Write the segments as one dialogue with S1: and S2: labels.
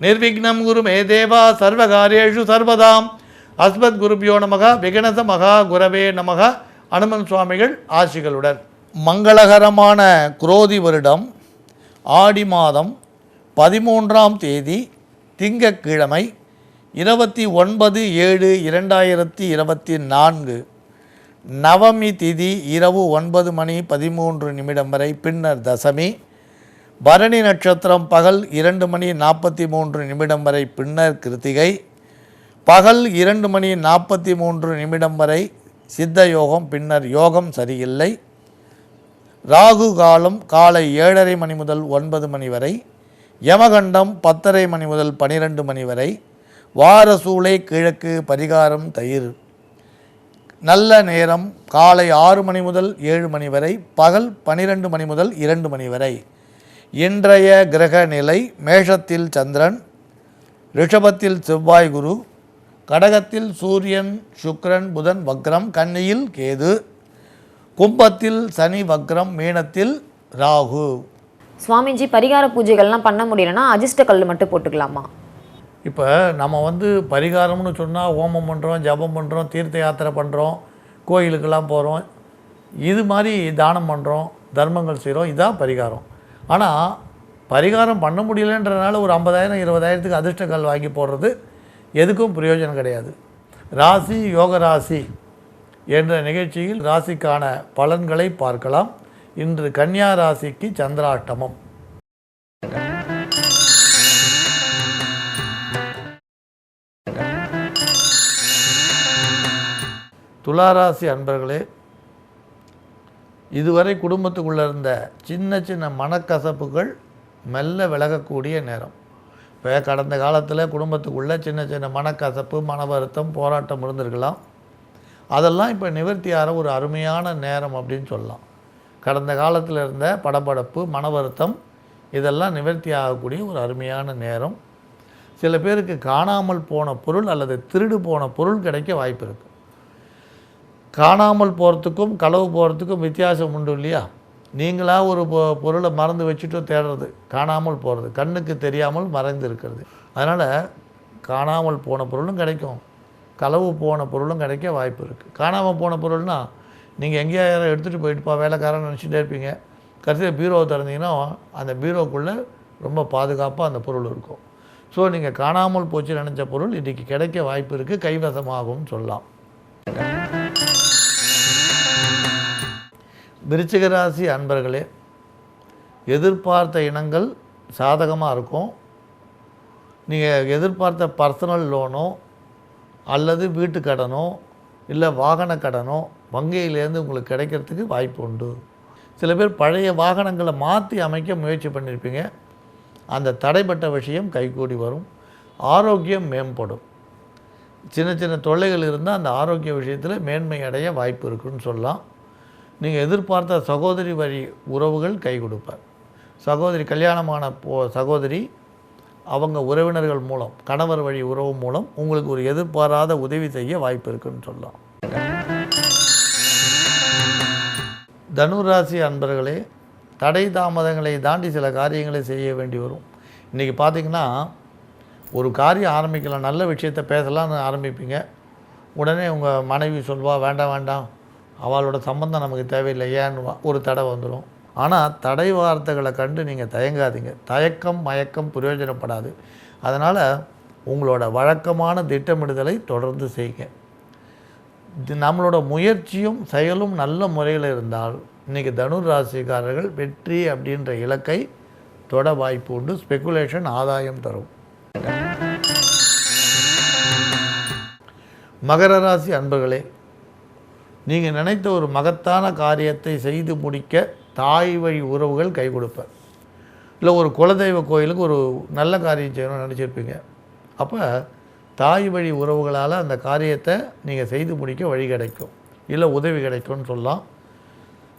S1: நிர்விக்னம் குரு மே தேவா சர்வகாரியேஷு சர்வதாம். அஸ்மத் குருபியோ நமக விகணச மகா குரவே நமக. அனுமன் சுவாமிகள் ஆசிகளுடன். மங்களகரமான குரோதி வருடம் ஆடி மாதம் பதிமூன்றாம் தேதி திங்கக்கிழமை இருபத்தி ஒன்பது ஏழு இரண்டாயிரத்தி இருபத்தி நான்கு. நவமி திதி இரவு ஒன்பது மணி பதிமூன்று நிமிடம் வரை பின்னர் தசமி. பரணி நட்சத்திரம் பகல் இரண்டு மணி நாற்பத்தி மூன்று நிமிடம் வரை பின்னர் கிருத்திகை. பகல் இரண்டு மணி நாற்பத்தி மூன்று நிமிடம் வரை சித்த யோகம் பின்னர் யோகம் சரியில்லை. ராகு காலம் காலை ஏழரை மணி முதல் ஒன்பது மணி வரை. யமகண்டம் பத்தரை மணி முதல் பனிரெண்டு மணி வரை. வார சூளை கிழக்கு பரிகாரம் தயிர். நல்ல நேரம் காலை ஆறு மணி முதல் ஏழு மணி வரை. பகல் பனிரெண்டு மணி முதல் இரண்டு மணி வரை. இன்றைய கிரக நிலை மேஷத்தில் சந்திரன் ரிஷபத்தில் செவ்வாய் குரு கடகத்தில் சூரியன் சுக்கிரன் புதன் வக்ரம் கன்னியில் கேது கும்பத்தில் சனி வக்ரம் மீனத்தில் ராகு.
S2: சுவாமிஜி பரிகார பூஜைகள்லாம் பண்ண முடியலன்னா அஜிஷ்ட கல் மட்டும் போட்டுக்கலாமா?
S1: இப்போ நம்ம வந்து பரிகாரம்னு சொன்னால் ஹோமம் பண்ணுறோம் ஜபம் பண்ணுறோம் தீர்த்த யாத்திரை பண்ணுறோம் கோயிலுக்கெல்லாம் போகிறோம் இது மாதிரி தானம் பண்ணுறோம் தர்மங்கள் செய்கிறோம் இதுதான் பரிகாரம். ஆனால் பரிகாரம் பண்ண முடியலன்றனால ஒரு ஐம்பதாயிரம் இருபதாயிரத்துக்கு அதிர்ஷ்ட வாங்கி போடுறது எதுக்கும் பிரயோஜனம் கிடையாது. ராசி யோக ராசி என்ற நிகழ்ச்சியில் ராசிக்கான பலன்களை பார்க்கலாம். இன்று கன்னியா ராசிக்கு சந்திராஷ்டமம். துளாராசி அன்பர்களே இதுவரை குடும்பத்துக்குள்ளே இருந்த சின்ன சின்ன மனக்கசப்புகள் மெல்ல விலகக்கூடிய நேரம். இப்போ கடந்த காலத்தில் குடும்பத்துக்குள்ளே சின்ன சின்ன மனக்கசப்பு மன வருத்தம் போராட்டம் இருந்திருக்கலாம். அதெல்லாம் இப்போ நிவர்த்தி ஆகிற ஒரு அருமையான நேரம் அப்படின்னு சொல்லலாம். கடந்த காலத்தில் இருந்த படபடப்பு மன வருத்தம் இதெல்லாம் நிவர்த்தி ஆகக்கூடிய ஒரு அருமையான நேரம். சில பேருக்கு காணாமல் போன பொருள் அல்லது திருடு போன பொருள் கிடைக்க வாய்ப்பு இருக்குது காணாமல் போகிறதுக்கும் களவு போகிறதுக்கும் வித்தியாசம் உண்டு இல்லையா? நீங்களாக ஒரு பொ- பொருளை மறந்து வச்சுட்டு தேடுறது காணாமல் போகிறது கண்ணுக்கு தெரியாமல் மறைந்து இருக்கிறது. அதனால் காணாமல் போன பொருளும் கிடைக்கும் களவு போன பொருளும் கிடைக்க வாய்ப்பு இருக்குது காணாமல் போன பொருள்னா நீங்கள் எங்கேயா யாரும் எடுத்துகிட்டு போயிட்டுப்பா வேலைக்காரன் நினச்சிட்டே இருப்பீங்க. கடைசியில் பீரோவை திறந்தீங்கன்னா அந்த பீரோக்குள்ளே ரொம்ப பாதுகாப்பாக அந்த பொருள் இருக்கும். ஸோ நீங்கள் காணாமல் போச்சு நினச்ச பொருள் இன்றைக்கி கிடைக்க வாய்ப்பு இருக்குது கைவசமாகும்னு சொல்லலாம். விருச்சிகராசி அன்பர்களே எதிர்பார்த்த இனங்கள் சாதகமாக இருக்கும். நீங்கள் எதிர்பார்த்த பர்சனல் லோனோ அல்லது வீட்டு கடனோ இல்லை வாகன கடனோ வங்கியிலேருந்து உங்களுக்கு கிடைக்கிறதுக்கு வாய்ப்பு உண்டு. சில பேர் பழைய வாகனங்களை மாற்றி அமைக்க முயற்சி பண்ணியிருப்பீங்க அந்த தடைப்பட்ட விஷயம் கைகூடி வரும். ஆரோக்கியம் மேம்படும். சின்ன சின்ன தொல்லைகள் இருந்தால் அந்த ஆரோக்கிய விஷயத்தில் மேன்மை அடைய வாய்ப்பு இருக்குன்னு சொல்லலாம். நீங்கள் எதிர்பார்த்த சகோதரி வழி உறவுகள் கை கொடுப்பார். சகோதரி கல்யாணமான போ சகோதரி அவங்க உறவினர்கள் மூலம் கணவர் வழி உறவு மூலம் உங்களுக்கு ஒரு எதிர்பாராத உதவி செய்ய வாய்ப்பு இருக்குன்னு சொல்லலாம். தனுராசி அன்பர்களே தடை தாமதங்களை தாண்டி சில காரியங்களை செய்ய வேண்டி வரும். இன்றைக்கி பார்த்தீங்கன்னா ஒரு காரியம் ஆரம்பிக்கலாம் நல்ல விஷயத்தை பேசலாம்னு ஆரம்பிப்பீங்க. உடனே உங்கள் மனைவி சொல்வா வேண்டாம் வேண்டாம் அவளோட சம்பந்தம் நமக்கு தேவையில்லை ஏன்னு ஒரு தடை வந்துடும் ஆனால் தடை வார்த்தைகளை கண்டு நீங்கள் தயங்காதீங்க. தயக்கம் மயக்கம் பிரயோஜனப்படாது. அதனால் உங்களோட வழக்கமான திட்டமிடுதலை தொடர்ந்து செய்யுங்க நம்மளோட முயற்சியும் செயலும் நல்ல முறையில் இருந்தால் இன்றைக்கி தனுர் ராசிக்காரர்கள் வெற்றி அப்படின்ற இலக்கை தொட வாய்ப்பு உண்டு. ஸ்பெகுலேஷன் ஆதாயம் தரும். மகர ராசி அன்பர்களே நீங்கள் நினைத்த ஒரு மகத்தான காரியத்தை செய்து முடிக்க தாய் வழி உறவுகள் கை கொடுப்பேன். இல்லை ஒரு குலதெய்வ கோயிலுக்கு ஒரு நல்ல காரியம் செய்யணும்னு நினச்சிருப்பீங்க. அப்போ தாய் வழி உறவுகளால் அந்த காரியத்தை நீங்கள் செய்து முடிக்க வழி கிடைக்கும். இல்லை உதவி கிடைக்கும்னு சொல்லலாம்.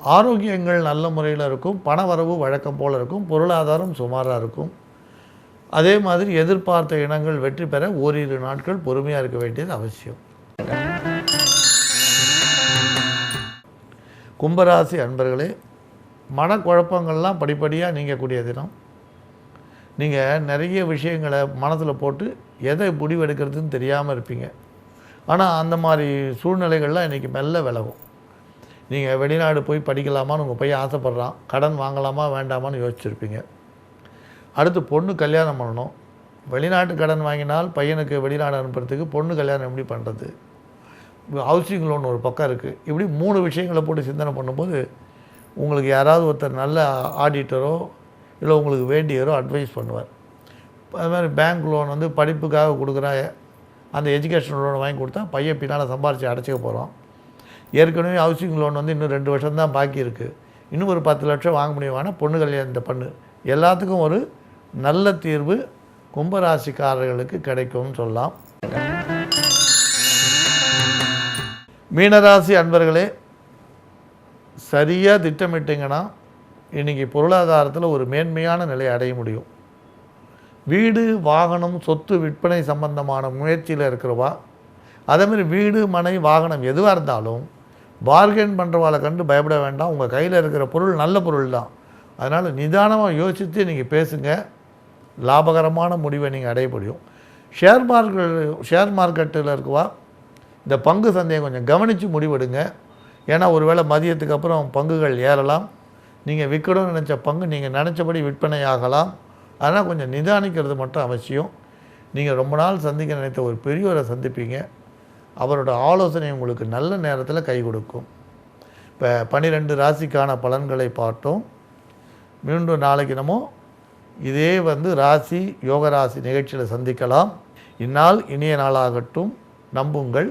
S1: ஆரோக்கியங்கள் நல்ல முறையில் இருக்கும். பணவரவு வழக்கம் போல் இருக்கும். பொருளாதாரம் சுமாராக இருக்கும். அதே மாதிரி எதிர்பார்த்த இனங்கள் வெற்றி பெற ஓரிரு நாட்கள் பொறுமையாக இருக்க வேண்டியது அவசியம். கும்பராசி அன்பர்களே மனக்குழப்பங்கள்லாம் படிப்படியாக நீங்கக்கூடிய தினம். நீங்கள் நிறைய விஷயங்களை மனசில் போட்டு எதை முடிவெடுக்கிறதுன்னு தெரியாமல் இருப்பீங்க. ஆனால் அந்த மாதிரி சூழ்நிலைகள்லாம் இன்றைக்கி மெல்ல விலகும். நீங்கள் வெளிநாடு போய் படிக்கலாமான்னு உங்கள் பையன் ஆசைப்பட்றான். கடன் வாங்கலாமா வேண்டாமான்னு யோசிச்சிருப்பீங்க. அடுத்து பொண்ணு கல்யாணம் பண்ணணும். வெளிநாட்டு கடன் வாங்கினால் பையனுக்கு வெளிநாடு அனுப்புறதுக்கு பொண்ணு கல்யாணம் எப்படி பண்ணுறது ஹவுசிங் லோன் ஒரு பக்கம் இருக்குது இப்படி மூணு விஷயங்களை போட்டு சிந்தனை பண்ணும்போது உங்களுக்கு யாராவது ஒருத்தர் நல்ல ஆடிட்டரோ இல்லை உங்களுக்கு வேண்டியரோ அட்வைஸ் பண்ணுவார். அது மாதிரி பேங்க் லோன் வந்து படிப்புக்காக கொடுக்குற அந்த எஜுகேஷன் லோன் வாங்கி கொடுத்தா பையன் பின்னால் சம்பாரித்து அடைச்சிக்க போகிறோம் ஏற்கனவே ஹவுசிங் லோன் வந்து இன்னும் ரெண்டு வருஷம் தான் பாக்கி இருக்குது இன்னும் ஒரு பத்து லட்சம் வாங்க முடியுமானா பொண்ணு கல்யாணத்தை பண்ணு. எல்லாத்துக்கும் ஒரு நல்ல தீர்வு கும்பராசிக்காரர்களுக்கு கிடைக்கும்னு சொல்லலாம். மீனராசி அன்பர்களே சரியாக திட்டமிட்டிங்கன்னா இன்றைக்கி பொருளாதாரத்தில் ஒரு மேன்மையான நிலையை அடைய முடியும். வீடு வாகனம் சொத்து விற்பனை சம்பந்தமான முயற்சியில் இருக்கிறவா அதேமாதிரி வீடு மனை வாகனம் எதுவாக இருந்தாலும் பார்கெயின் பண்ணுறவாளை கண்டு பயப்பட வேண்டாம். உங்கள் கையில் இருக்கிற பொருள் நல்ல பொருள் தான் அதனால் நிதானமாக யோசித்து நீங்கள் பேசுங்க. லாபகரமான முடிவை நீங்கள் அடைய முடியும். ஷேர் மார்க்கெட் ஷேர் மார்க்கெட்டில் இருக்கவா இந்த பங்கு சந்தையை கொஞ்சம் கவனித்து முடிவெடுங்க. ஏன்னா ஒருவேளை மதியத்துக்கு அப்புறம் பங்குகள் ஏறலாம். நீங்கள் விற்கணும்னு நினச்ச பங்கு நீங்கள் நினச்சபடி விற்பனை ஆகலாம் அதனால் கொஞ்சம் நிதானிக்கிறது மட்டும் அவசியம். நீங்கள் ரொம்ப நாள் சந்திக்க நினைத்த ஒரு பெரியவரை சந்திப்பீங்க. அவரோட ஆலோசனை உங்களுக்கு நல்ல நேரத்தில் கை கொடுக்கும். இப்போ பன்னிரெண்டு ராசிக்கான பலன்களை பார்த்தோம். மீண்டும் நாளைக்கு நம்ம இதே வந்து ராசி யோக ராசி நிகழ்ச்சியில் சந்திக்கலாம். இந்நாள் இனிய நாளாகட்டும். நம்புங்கள்.